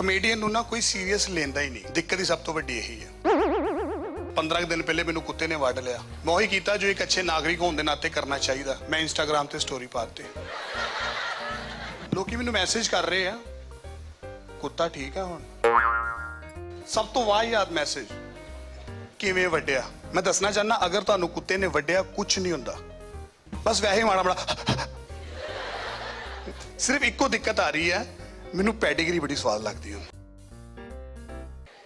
Comedian ਨੂੰ ਨਾ ਕੋਈ ਸੀਰੀਅਸ ਲੈਂਦਾ ਹੀ ਨਹੀਂ। ਦਿੱਕਤ ਹੀ ਸਭ ਤੋਂ ਵੱਡੀ ਇਹੀ ਹੈ। 15 ਕੁ ਦਿਨ ਪਹਿਲੇ ਮੈਨੂੰ ਕੁੱਤੇ ਨੇ ਵੱਢ ਲਿਆ। ਮੈਂ ਉਹੀ ਕੀਤਾ ਜੋ ਇੱਕ ਅੱਛੇ ਨਾਗਰਿਕ ਹੋਣ ਦੇ ਨਾਤੇ ਕਰਨਾ ਚਾਹੀਦਾ। ਮੈਂ ਇੰਸਟਾਗ੍ਰam ਤੇ ਸਟੋਰੀ ਪਾਤੀ ਲੋਕੀ ਮੈਨੂੰ ਮੈਸੇਜ ਕਰ ਰਹੇ ਆ, ਕੁੱਤਾ ਠੀਕ ਆ ਹੁਣ? ਸਭ ਤੋਂ ਵਾਹਿਯਾਤ ਮੈਸੇਜ ਕਿਵੇਂ ਵੱਡਿਆ? ਮੈਂ ਦੱਸਣਾ ਚਾਹਨਾ ਅਗਰ ਤੁਹਾਨੂੰ ਕੁੱਤੇ ਨੇ ਵੱਡਿਆ ਕੁਝ ਨਹੀਂ ਹੁੰਦਾ। ਬਸ ਵੈਸੇ ਹੀ ਮਾੜਾ ਮਾੜਾ। ਸਿਰਫ ਇੱਕੋ ਦਿੱਕਤ ਆ ਰਹੀ ਹੈ ਮੈਨੂੰ ਪੈਡੀਗਰੀ ਬੜੀ ਸਵਾਦ ਲੱਗਦੀ ਹੈ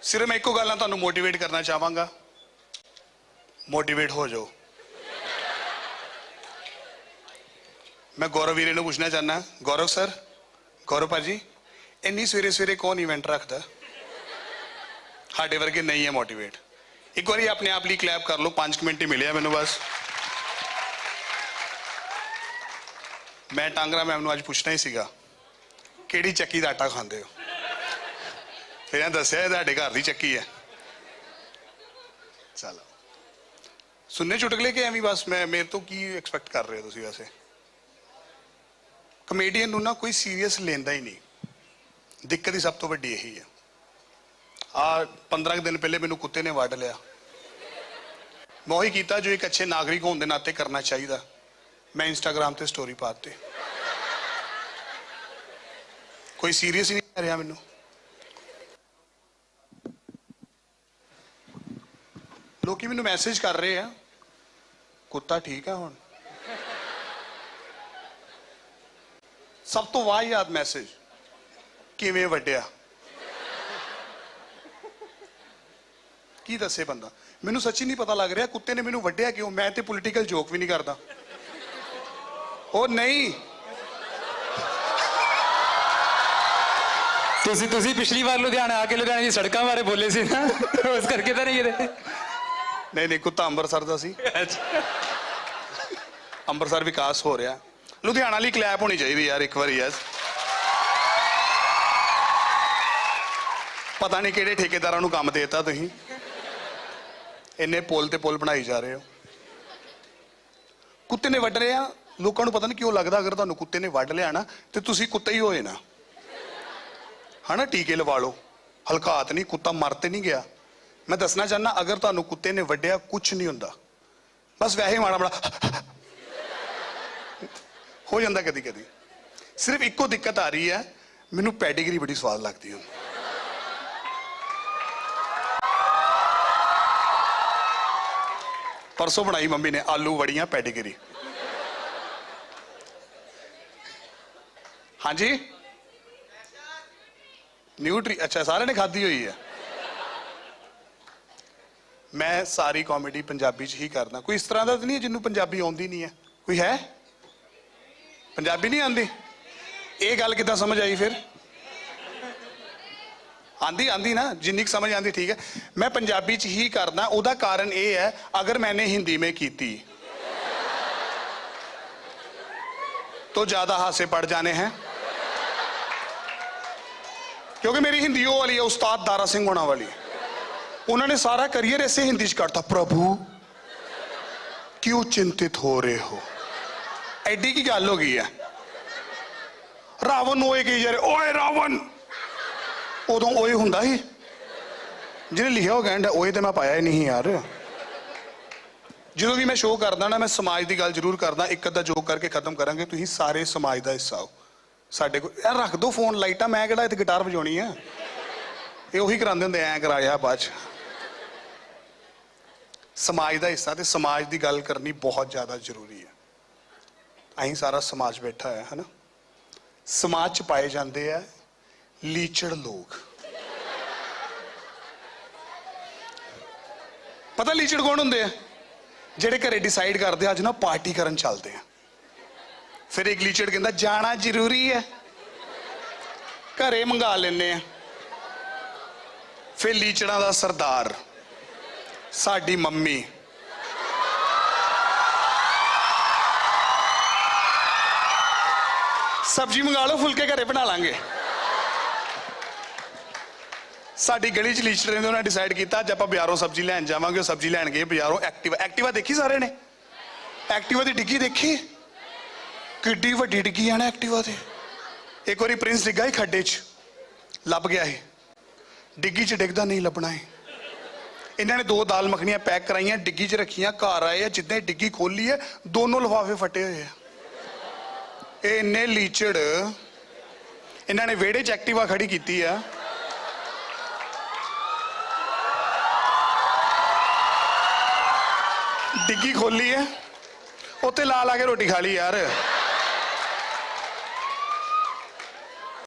ਸਿਰਫ ਮੈਂ ਇੱਕੋ ਗੱਲ ਨਾਲ ਤੁਹਾਨੂੰ ਮੋਟੀਵੇਟ ਕਰਨਾ ਚਾਹਾਂਗਾ। ਮੋਟੀਵੇਟ ਹੋ ਜਾਓ। ਮੈਂ ਗੌਰਵ ਵੀਰੇ ਨੂੰ ਪੁੱਛਣਾ ਚਾਹਨਾ ਗੌਰਵ ਸਰ ਗੌਰਵ ਭਾਜੀ, ਇੰਨੀ ਸਵੇਰੇ ਸਵੇਰੇ ਕੌਣ ਇਵੈਂਟ ਰੱਖਦਾ? ਸਾਡੇ ਵਰਗੇ ਨਹੀਂ ਹੈ ਮੋਟੀਵੇਟ ਇੱਕ ਵਾਰੀ ਆਪਣੇ ਆਪ ਲਈ ਕਲੈਪ ਕਰ ਲਓ 5 ਮਿੰਟ ਹੀ ਮਿਲਿਆ ਮੈਨੂੰ ਬਸ। ਮੈਂ ਟਾਂਗਰਾ ਮੈਮ ਨੂੰ ਅੱਜ ਪੁੱਛਣਾ ਹੀ ਸੀਗਾ। ਕਿਹੜੀ ਚੱਕੀ ਦਾ ਆਟਾ ਖਾਂਦੇ ਹੋ? ਫਿਰ ਇਹਨਾਂ ਦੱਸਿਆ ਤੁਹਾਡੇ ਘਰ ਦੀ ਚੱਕੀ ਹੈ। ਚਲੋ। ਸੁਣਨੇ ਚੁਟਕਲੇ ਕਿ ਐਵੇਂ ਬਸ, ਮੈਂ, ਮੇਰੇ ਤੋਂ ਕੀ ਐਕਸਪੈਕਟ ਕਰ ਰਹੇ ਹੋ ਤੁਸੀਂ ਵੈਸੇ? ਕਮੇਡੀਅਨ ਨੂੰ ਨਾ ਕੋਈ ਸੀਰੀਅਸ ਲੈਂਦਾ ਹੀ ਨਹੀਂ। ਦਿੱਕਤ ਹੀ ਸਭ ਤੋਂ ਵੱਡੀ ਇਹੀ ਹੈ। ਆ 15 ਦਿਨ ਪਹਿਲੇ ਮੈਨੂੰ ਕੁੱਤੇ ਨੇ ਵੱਢ ਲਿਆ। ਮੈਂ ਉਹੀ ਕੀਤਾ ਜੋ ਇੱਕ ਅੱਛੇ ਨਾਗਰਿਕ ਹੋਣ ਦੇ ਨਾਤੇ ਕਰਨਾ ਚਾਹੀਦਾ। ਮੈਂ ਇੰਸਟਾਗ੍ਰam ਤੇ ਸਟੋਰੀ ਪਾਤੀ ਕੋਈ ਸੀਰੀਅਸ ਨਹੀਂ ਲੈ ਰਿਹਾ ਮੈਨੂੰ। ਲੋਕੀ ਮੈਨੂੰ ਮੈਸੇਜ ਕਰ ਰਹੇ ਆ। ਕੁੱਤਾ ਠੀਕ ਆ ਹੁਣ। ਸਭ ਤੋਂ ਵਾਹਿਯਾਤ ਮੈਸੇਜ ਕਿਵੇਂ ਵੱਡਿਆ? ਕੀ ਦੱਸੇ ਬੰਦਾ? ਮੈਨੂੰ ਸੱਚੀ ਨਹੀਂ ਪਤਾ ਲੱਗ ਰਿਹਾ ਕੁੱਤੇ ਨੇ ਮੈਨੂੰ ਵੱਢਿਆ ਕਿਉਂ? ਮੈਂ ਤੇ ਪੋਲੀਟੀਕਲ ਜੋਕ ਵੀ ਨਹੀਂ ਕਰਦਾ। ਉਹ ਨਹੀਂ। ਤੁਸੀਂ ਤੁਸੀਂ ਪਿਛਲੀ ਵਾਰ ਲੁਧਿਆਣਾ ਆ ਕੇ ਲੁਧਿਆਣੇ ਦੀ ਸੜਕਾਂ ਬਾਰੇ ਬੋਲੇ ਸੀ ਨਾ ਉਸ ਕਰਕੇ ਤਾਂ ਨਹੀਂ ਇਹਦੇ ਨਹੀਂ ਨਹੀਂ ਕੁੱਤਾ ਅੰਮ੍ਰਿਤਸਰ ਦਾ ਸੀ। ਅੰਮ੍ਰਿਤਸਰ ਵਿਕਾਸ ਹੋ ਰਿਹਾ। ਲੁਧਿਆਣਾ ਲਈ ਕਲੈਪ ਹੋਣੀ ਚਾਹੀਦੀ ਯਾਰ ਇੱਕ ਵਾਰੀ ਯਾਰ। ਪਤਾ ਨਹੀਂ ਕਿਹੜੇ ਠੇਕੇਦਾਰਾਂ ਨੂੰ ਕੰਮ ਦੇਤਾ ਤੁਸੀਂ। ਇੰਨੇ ਪੁਲ ਤੇ ਪੁਲ ਬਣਾਈ ਜਾ ਰਹੇ ਹੋ। ਕੁੱਤੇ ਨੇ ਵੱਢ ਰਿਹਾ ਲੋਕਾਂ ਨੂੰ ਪਤਾ ਨਹੀਂ ਕਿਉਂ ਲੱਗਦਾ ਅਗਰ ਤੁਹਾਨੂੰ ਕੁੱਤੇ ਨੇ ਵੱਢ ਲਿਆ ਨਾ ਤੇ ਤੁਸੀਂ ਕੁੱਤਾ ਹੀ ਹੋਏ ਨਾ। ਹਨਾ, ਟੀਕੇ ਲਵਾ ਲਓ। ਹਲਕਾਤ ਨਹੀਂ, ਕੁੱਤਾ ਮਰ ਤੇ ਨਹੀਂ ਗਿਆ। ਮੈਂ ਦੱਸਣਾ ਚਾਹਨਾ ਅਗਰ ਤੁਹਾਨੂੰ ਕੁੱਤੇ ਨੇ ਵੱਢਿਆ ਕੁਝ ਨਹੀਂ ਹੁੰਦਾ। ਬਸ ਵੈਸੇ ਮਾੜਾ ਮਾੜਾ ਹੋ ਜਾਂਦਾ ਕਦੀ ਕਦੀ। ਸਿਰਫ ਇੱਕੋ ਦਿੱਕਤ ਆ ਰਹੀ ਹੈ, ਮੈਨੂੰ ਪੈਡੀਗਰੀ ਬੜੀ ਸਵਾਦ ਲੱਗਦੀ ਹੈ। ਪਰਸੋਂ ਬਣਾਈ ਮੰਮੀ ਨੇ ਆਲੂ ਵੜੀਆਂ ਪੈਡੀਗਰੀ। ਹਾਂਜੀ? ਨਿਊਟਰੀ ਅੱਛਾ ਸਾਰਿਆਂ ਨੇ ਖਾਧੀ ਹੋਈ ਹੈ ਮੈਂ ਸਾਰੀ ਕਾਮੇਡੀ ਪੰਜਾਬੀ ਚ ਹੀ ਕਰਦਾ ਕੋਈ ਇਸ ਤਰ੍ਹਾਂ ਦਾ ਤਾਂ ਨਹੀਂ ਹੈ ਜਿਹਨੂੰ ਪੰਜਾਬੀ ਆਉਂਦੀ ਨਹੀਂ ਹੈ ਕੋਈ ਹੈ ਪੰਜਾਬੀ ਨਹੀਂ ਆਉਂਦੀ ਇਹ ਗੱਲ ਕਿੱਦਾਂ ਸਮਝ ਆਈ ਫਿਰ ਆਂਦੀ ਆਂਦੀ ਨਾ ਜਿੰਨੀ ਕੁ ਸਮਝ ਆਂਦੀ ਠੀਕ ਹੈ ਮੈਂ ਪੰਜਾਬੀ ਚ ਹੀ ਕਰਦਾ ਉਹਦਾ ਕਾਰਨ ਇਹ ਹੈ ਅਗਰ ਮੈਨੇ ਹਿੰਦੀ में ਕੀਤੀ तो ज्यादा हादसे पड़ जाने हैं ਕਿਉਂਕਿ ਮੇਰੀ ਹਿੰਦੀ ਉਹ ਵਾਲੀ ਹੈ ਉਸਤਾਦ ਦਾਰਾ ਸਿੰਘ ਹੋਣਾ ਵਾਲੀ। ਉਹਨਾਂ ਨੇ ਸਾਰਾ ਕਰੀਅਰ ਇਸੇ ਹਿੰਦੀ 'ਚ ਕਰਤਾ ਪ੍ਰਭੂ, ਕਿਉਂ ਚਿੰਤਿਤ ਹੋ ਰਹੇ ਹੋ? ਐਡੀ ਕੀ ਗੱਲ ਹੋ ਗਈ ਹੈ ਰਾਵਣ ਹੋਏ ਗਈ ਯਾਰ ਓਏ ਰਾਵਣ! ਉਦੋਂ ਓਏ ਹੁੰਦਾ ਸੀ। ਜਿਹਨੇ ਲਿਖਿਆ ਉਹ ਕਹਿੰਦਾ ਓਏ ਤੇ ਮੈਂ ਪਾਇਆ ਹੀ ਨਹੀਂ ਯਾਰ। ਜਦੋਂ ਵੀ ਮੈਂ ਸ਼ੋਅ ਕਰਦਾ ਨਾ, ਮੈਂ ਸਮਾਜ ਦੀ ਗੱਲ ਜ਼ਰੂਰ ਕਰਦਾ, ਇੱਕ ਅੱਧਾ ਜੋਕ ਕਰਕੇ ਖਤਮ ਕਰਾਂਗੇ, ਤੁਸੀਂ ਸਾਰੇ ਸਮਾਜ ਦਾ ਹਿੱਸਾ ਹੋ। ਸਾਡੇ ਕੋਲ ਯਾਰ ਰੱਖ ਦੋ ਫੋਨ, ਲਾਈਟਾਂ, ਮੈਂ ਕਿਹੜਾ ਇੱਥੇ ਗਿਟਾਰ ਵਜਾਉਣੀ ਆ? ਇਹ ਉਹੀ ਕਰਾਉਂਦੇ ਹੁੰਦੇ, ਐ ਕਰਾਇਆ ਬਾਅਦ ਚ। ਸਮਾਜ ਦਾ ਹਿੱਸਾ ਤੇ ਸਮਾਜ ਦੀ ਗੱਲ ਕਰਨੀ ਬਹੁਤ ਜ਼ਿਆਦਾ ਜ਼ਰੂਰੀ ਹੈ ਅਹੀਂ ਸਾਰਾ ਸਮਾਜ ਬੈਠਾ ਹੈ ਹਨਾ? ਸਮਾਜ ਚ ਪਾਏ ਜਾਂਦੇ ਆ ਲੀਚੜ ਲੋਕ। ਪਤਾ ਲੀਚੜ ਕੌਣ ਹੁੰਦੇ ਆ? ਜਿਹੜੇ ਘਰੇ ਡਿਸਾਈਡ ਕਰਦੇ ਅੱਜ ਨਾ ਪਾਰਟੀ ਕਰਨ ਚੱਲਦੇ ਆ। ਫਿਰ ਇੱਕ ਲੀਚੜ ਕਹਿੰਦਾ, ਜਾਣਾ ਜ਼ਰੂਰੀ ਹੈ। ਘਰੇ ਮੰਗਾ ਲੈਨੇ ਆ ਫਿਰ ਲੀਚੜਾਂ ਦਾ ਸਰਦਾਰ, ਸਾਡੀ ਮੰਮੀ। ਸਬਜ਼ੀ ਮੰਗਾ ਲਓ, ਫੁਲਕੇ ਘਰੇ ਬਣਾ ਲਾਂਗੇ। ਸਾਡੀ ਗਲੀ ਚ ਲੀਚੜ ਨੇ ਉਹਨਾਂ ਡਿਸਾਈਡ ਕੀਤਾ, ਅੱਜ ਆਪਾਂ ਬਾਜ਼ਾਰੋਂ ਸਬਜ਼ੀ ਲੈਣ ਜਾਵਾਂਗੇ, ਉਹ ਸਬਜ਼ੀ ਲੈਣ ਗਏ ਬਾਜ਼ਾਰੋਂ ਐਕਟਿਵਾ ਐਕਟਿਵਾ ਦੇਖੀ ਸਾਰੇ ਨੇ? ਐਕਟਿਵਾ ਦੀ ਡਿੱਗੀ ਦੇਖੀ? ਕਿੱਡੀ ਵੱਡੀ ਡਿੱਗੀ ਆ ਨਾ ਐਕਟਿਵਾ ਤੇ। ਇੱਕ ਵਾਰੀ ਪ੍ਰਿੰਸ ਡਿੱਗਾ ਹੀ ਖੱਡੇ 'ਚ। ਲੱਭ ਗਿਆ ਇਹ। ਡਿੱਗੀ 'ਚ ਡਿੱਗਦਾ ਨਹੀਂ ਲੱਭਣਾ ਇਹ। ਇਹਨਾਂ ਨੇ ਦੋ ਦਾਲ ਮੱਖਣੀਆਂ ਪੈਕ ਕਰਾਈਆਂ, ਡਿੱਗੀ 'ਚ ਰੱਖੀਆਂ, ਘਰ ਆਏ ਆ, ਜਿੱਦਾਂ ਹੀ ਡਿੱਗੀ ਖੋਲੀ ਹੈ ਦੋਨੋਂ ਲਿਫਾਫੇ ਫਟੇ ਹੋਏ ਆ। ਇਹ ਇੰਨੇ ਲੀਚੜ। ਇਹਨਾਂ ਨੇ ਵਿਹੜੇ 'ਚ ਐਕਟਿਵਾ ਖੜੀ ਕੀਤੀ ਆ। ਡਿੱਗੀ ਖੋਲੀ ਹੈ ਉੱਤੇ ਲਾ ਲਾ ਕੇ ਰੋਟੀ ਖਾ ਲਈ ਯਾਰ।